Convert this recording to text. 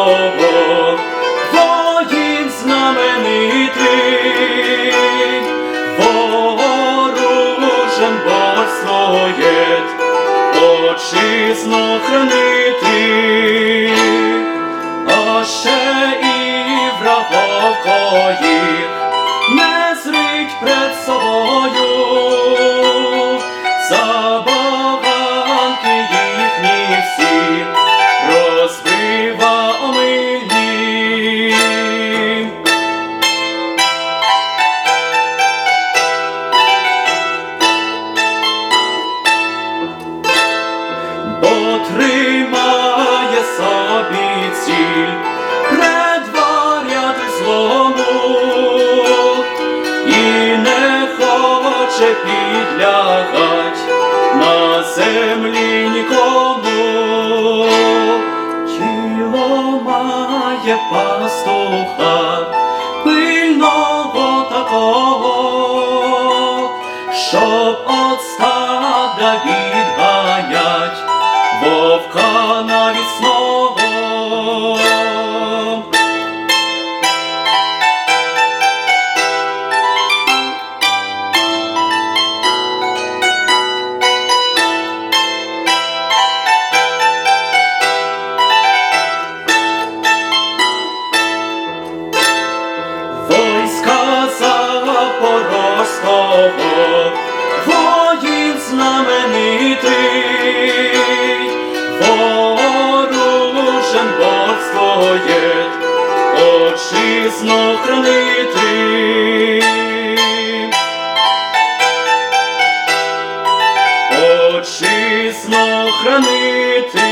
Божого, воїн знаменитий, вооружен Бог своєт, отчизну хранити, а ще і врагов не зрить пред собою, тримає собі ціль предваряти злому і не хоче підлягать на землі нікому. Тіло має пастуха пильного такого, щоб от стада відганять вовка навісного. Войска Запорозького, воїн знаменитий, отчизну хранити. Отчизну хранити.